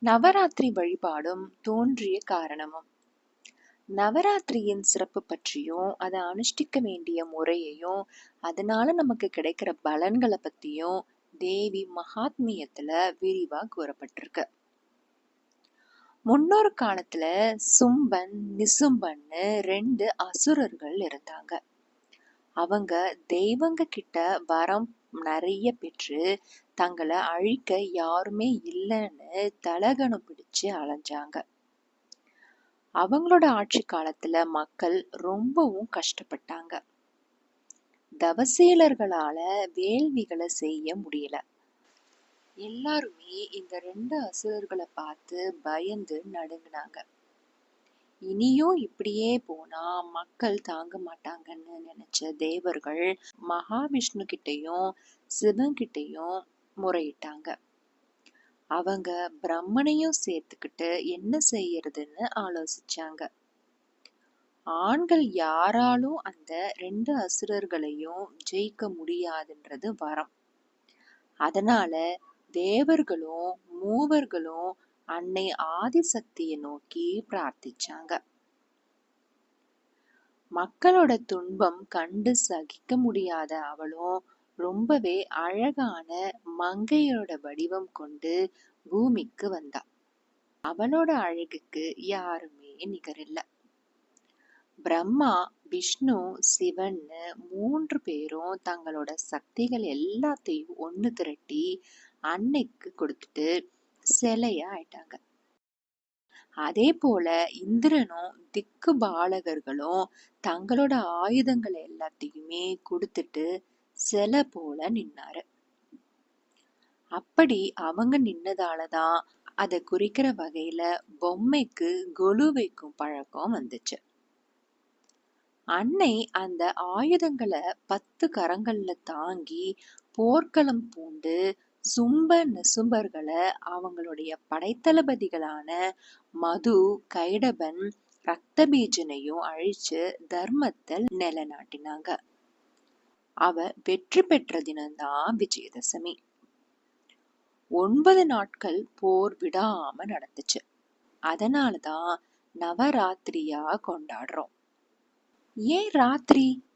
நவராத்திரி வழிபாடும் தோன்றிய காரணமும். நவராத்திரியின் சிறப்பு பற்றியும் அதை அனுஷ்டிக்க வேண்டிய முறையையும் அதனால நமக்கு கிடைக்கிற பலன்களை பத்தியும் தேவி மகாத்மியத்துல விரிவா கூறப்பட்டிருக்கு. முன்னொரு காலத்துல சும்பன் நிசும்பன்னு ரெண்டு அசுரர்கள் இருந்தாங்க. அவங்க தெய்வங்க கிட்ட வரம் நிறைய பெற்று தங்களை அழிக்க யாருமே இல்லைன்னு தலகணம் பிடிச்சு அலைஞ்சாங்க. அவங்களோட ஆட்சி காலத்துல மக்கள் ரொம்பவும் கஷ்டப்பட்டாங்க. தவசீலர்களால வேள்விகளை செய்ய முடியல. எல்லாருமே இந்த ரெண்டு அசுரர்களை பார்த்து பயந்து நடுங்கினாங்க. இனியும் இப்படியே போனா மக்கள் தாங்க மாட்டாங்கன்னு நினைச்ச தேவர்கள் மகாவிஷ்ணு கிட்டையும் சிவன் கிட்டையும் முறையிட்டாங்க. அவங்க பிரம்மனையும் சேர்த்துக்கிட்டு என்ன செய்யறதுன்னு ஆலோசிச்சாங்க. ஆண்கள் யாராலும் அந்த ரெண்டு அசுரர்களையும் ஜெயிக்க முடியாதுன்றது வரம். அதனால தேவர்களும் மூவர்களும் அன்னை ஆதிசக்தியை நோக்கி பிரார்த்திச்சாங்க. மக்களோட துன்பம் கண்டு சகிக்க முடியாத அவளும் ரொம்பவே அழகான மங்கையோட வடிவம் கொண்டு பூமிக்கு வந்தா. அவளோட அழகுக்கு யாருமே நிகரில்ல. பிரம்மா விஷ்ணு சிவன்னு மூன்று பேரும் தங்களோட சக்திகள் எல்லாத்தையும் ஒண்ணு திரட்டி அன்னைக்கு கொடுத்துட்டு சிலையா ஆயிட்டாங்க அதே போல இந்திரனும் திக்கு பாலகர்களும் தங்களோட ஆயுதங்களை எல்லாத்தையுமே கொடுத்துட்டு சிலை போல நின்னாரு. அப்படி அவங்க நின்னதாலதான் அதை குறிக்கிற வகையில பொம்மைக்கு கொலு வைக்கும் பழக்கம் வந்துச்சு. அன்னை அந்த ஆயுதங்களை பத்து கரங்கள்ல தாங்கி போர்க்களம் பூண்டு சும்ப நிசும்பர்களை அவங்களுடைய படைத்தளபதிகளான மது கைடபன் ரக்தபீஜனையும் அழிச்சு தர்மத்தில் நிலைநாட்டினாங்க. அவ வெற்றி பெற்ற தினம்தான் விஜயதசமி. ஒன்பது நாட்கள் போர் விடாம நடந்துச்சு. அதனாலதான் நவராத்திரியா கொண்டாடுறோம். ஏன் ராத்திரி?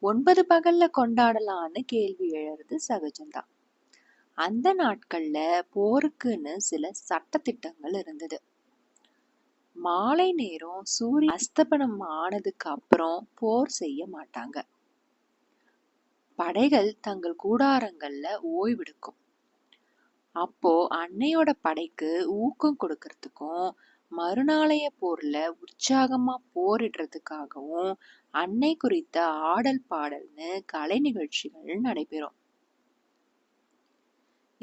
ஒன்பது பகல்ல கொண்டாடலான்னு கேள்வி எழறது சகஜம்தான். அந்த நாட்கள்ல போருக்குன்னு சில சட்டத்திட்டங்கள் இருந்தது. மாலை நேரம் சூரிய அஸ்தபனம் ஆனதுக்கு அப்புறம் போர் செய்ய மாட்டாங்க. படைகள் தங்கள் கூடாரங்கள்ல ஓய்வெடுக்கும். அப்போ அன்னையோட படைக்கு ஊக்கம் கொடுக்கறதுக்கும் மறுநாளைய போர்ல உற்சாகமா போரிடுறதுக்காகவும் அன்னை குறித்த ஆடல் பாடல்னு கலை நிகழ்ச்சிகள் நடைபெறும்.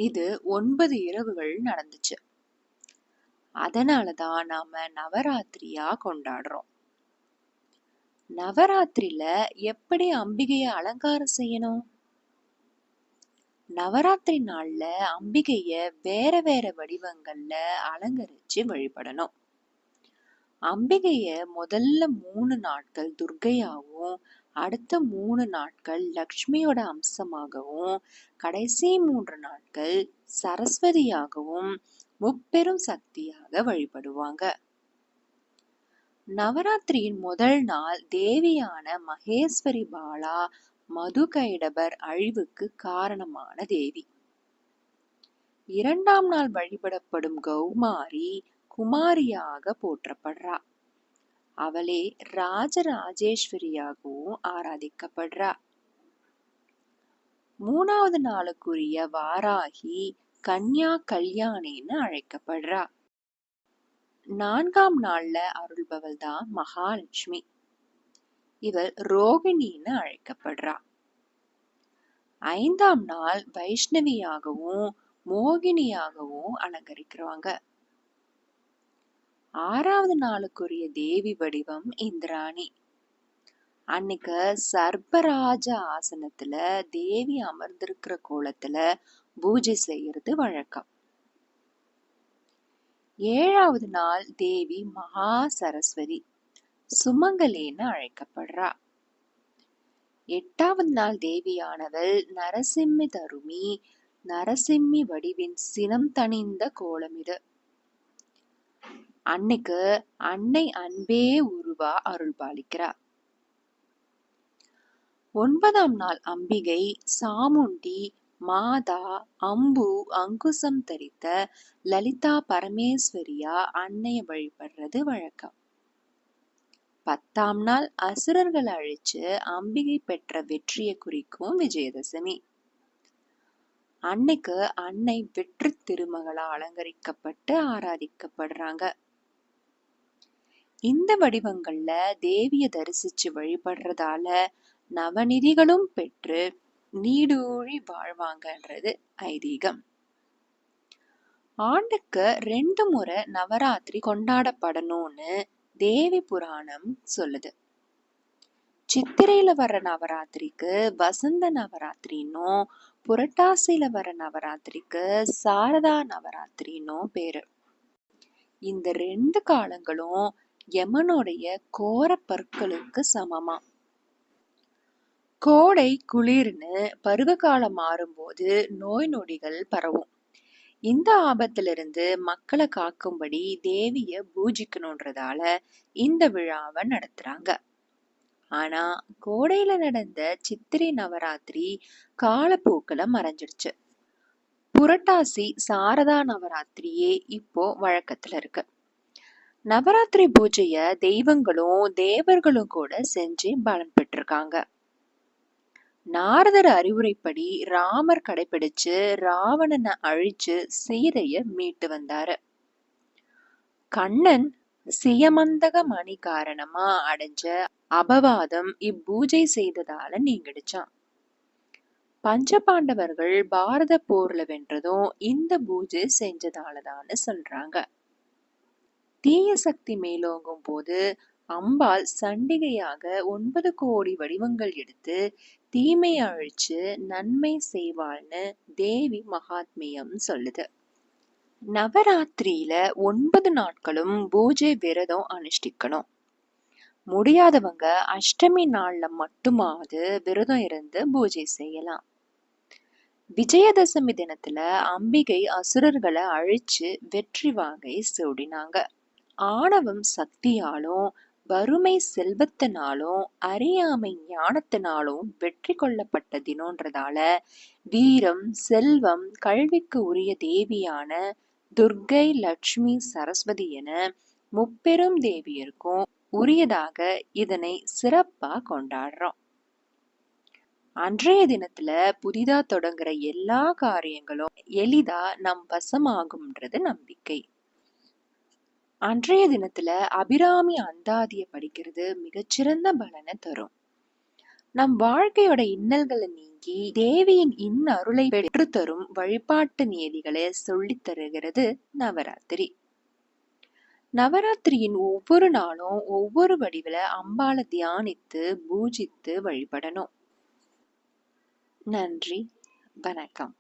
இது ஒன்பது இரவுகள் நடந்துச்சு. அதனாலதான் நாம நவராத்திரியா கொண்டாடுறோம். நவராத்திரில எப்படி அம்பிகைய அலங்காரம் செய்யணும்? நவராத்திரி நாள்ல அம்பிகைய வேற வேற வடிவங்கள்ல அலங்கரிச்சு வழிபடணும். அம்பிகைய முதல்ல மூணு நாட்கள் துர்கையாவும் அடுத்த மூணு நாட்கள் லக்ஷ்மியோட அம்சமாகவும் கடைசி மூன்று நாட்கள் சரஸ்வதியாகவும் முப்பெரும் சக்தியாக வழிபடுவாங்க. நவராத்திரியின் முதல் நாள் தேவியான மகேஸ்வரி பாலா மது கைடபர் அழிவுக்கு காரணமான தேவி. இரண்டாம் நாள் வழிபடப்படும் கௌமாரி குமாரியாக போற்றப்படுறா. அவளே ராஜராஜேஸ்வரியாகவும் ஆராதிக்கப்படுறா மூணாவது நாளுக்குரிய வாராகி கன்யா கல்யாணின்னு அழைக்கப்படுறா நான்காம் நாள்ல அருள்பவள் தான் மகாலட்சுமி. இவள் ரோகிணின்னு அழைக்கப்படுறா ஐந்தாம் நாள் வைஷ்ணவியாகவும் மோகினியாகவும் அலங்கரிக்கிறாங்க ஆறாவது நாளுக்குரிய தேவி வடிவம் இந்திராணி. அன்னைக்கு சர்பராஜ ஆசனத்துல தேவி அமர்ந்திருக்கிற கோலத்துல பூஜை செய்யறது வழக்கம். ஏழாவது நாள் தேவி மகா சரஸ்வதி சுமங்கலேன்னு அழைக்கப்படுறா. எட்டாவது நாள் தேவியானவள் நரசிம்மி தருமி நரசிம்மி வடிவின் சினம் தணிந்த இது அன்னைக்கு அன்னை அன்பே உருவா அருள் பாலிக்கிறார் ஒன்பதாம் நாள் அம்பிகை சாமுண்டி மாதா அம்பு அங்குசம் தரித்த லலிதா பரமேஸ்வரியா அன்னைய வழிபடுறது வழக்கம். பத்தாம் நாள் அசுரர்களை அழிச்சு அம்பிகை பெற்ற வெற்றியை குறிக்கும் விஜயதசமி. அன்னைக்கு அன்னை வெற்றி திருமகளா அலங்கரிக்கப்பட்டு ஆராதிக்கப்படுறாங்க. இந்த வடிவங்கள்ல தேவிய தரிசிச்சு வழிபடுறதால நவநிதிகளும் பெற்று நீடூழி வாழ்வாங்கன்றது ஐதீகம். ஆண்டுக்கு ரெண்டு முறை நவராத்திரி கொண்டாடப்படணும்னு தேவி புராணம் சொல்லுது. சித்திரையில வர நவராத்திரிக்கு வசந்த நவராத்திரின்னும் புரட்டாசியில வர நவராத்திரிக்கு சாரதா நவராத்திரின்னும் பேரு. இந்த ரெண்டு காலங்களும் யமனுடைய கோர பற்களுக்கு சமமா? கோடை குளிர்னு பருவகாலம் மாறும்போது நோய் நொடிகள் பரவும். இந்த ஆபத்திலிருந்து மக்களை காக்கும்படி தேவிய பூஜிக்கணுன்றதால இந்த விழாவை நடத்துறாங்க. ஆனா கோடையில நடந்த சித்திரை நவராத்திரி காலப்போக்கில மறைஞ்சிடுச்சு புரட்டாசி சாரதா நவராத்திரியே இப்போ வழக்கத்துல இருக்கு. நவராத்திரி பூஜைய தெய்வங்களும் தேவர்களும் கூட செஞ்சு பலன் பெற்றிருக்காங்க. நாரதர் அறிவுரைப்படி ராமர் கடைபிடிச்சு ராவணனை அழிச்சு சீதைய மீட்டு வந்தாரு. கண்ணன் சியமந்தக மணி காரணமா அடைஞ்ச அபவாதம் இப்பூஜை செய்ததால நீங்கிடுச்சான். பஞ்சபாண்டவர்கள் பாரத போர்ல வென்றதும் இந்த பூஜை செஞ்சதாலதான்னு சொல்றாங்க. தீய சக்தி மேலோங்கும் போது அம்பாள் சண்டிகையாக ஒன்பது கோடி வடிவங்கள் எடுத்து தீமை அழிச்சு நன்மை செய்வாள்னு தேவி மகாத்மியம் சொல்லுது. நவராத்திரியில ஒன்பது நாட்களும் பூஜை விரதம் அனுஷ்டிக்கணும். முடியாதவங்க அஷ்டமி நாள்ல மட்டுமாவது விரதம் இருந்து பூஜை செய்யலாம். விஜயதசமி தினத்துல அம்பிகை அசுரர்களை அழிச்சு வெற்றி வாகை சூடினாங்க. ஆணவம் சக்தியாலும் வறுமை செல்வத்தினாலும் அறியாமை ஞானத்தினாலும் வெற்றி கொள்ளப்பட்ட தினோன்றதால வீரம் செல்வம் கல்விக்கு உரிய தேவியான துர்கை லட்சுமி சரஸ்வதி என முப்பெரும் தேவியருக்கும் உரியதாக இதனை சிறப்பா கொண்டாடுறோம். அன்றைய தினத்துல புதிதா தொடங்குற எல்லா காரியங்களும் எளிதா நம் வசமாகும்ன்றது நம்பிக்கை. அன்றைய தினத்துல அபிராமி அந்தாதிய படிக்கிறது மிகச்சிறந்த பலனை தரும். நம் வாழ்க்கையோட இன்னல்களை நீங்கி தேவியின் இன் அருளை பெற்று தரும் வழிபாட்டு நியதிகளை சொல்லித் தருகிறது நவராத்திரி. நவராத்திரியின் ஒவ்வொரு நாளும் ஒவ்வொரு வடிவில அம்பாளை தியானித்து பூஜித்து வழிபடணும். நன்றி. வணக்கம்.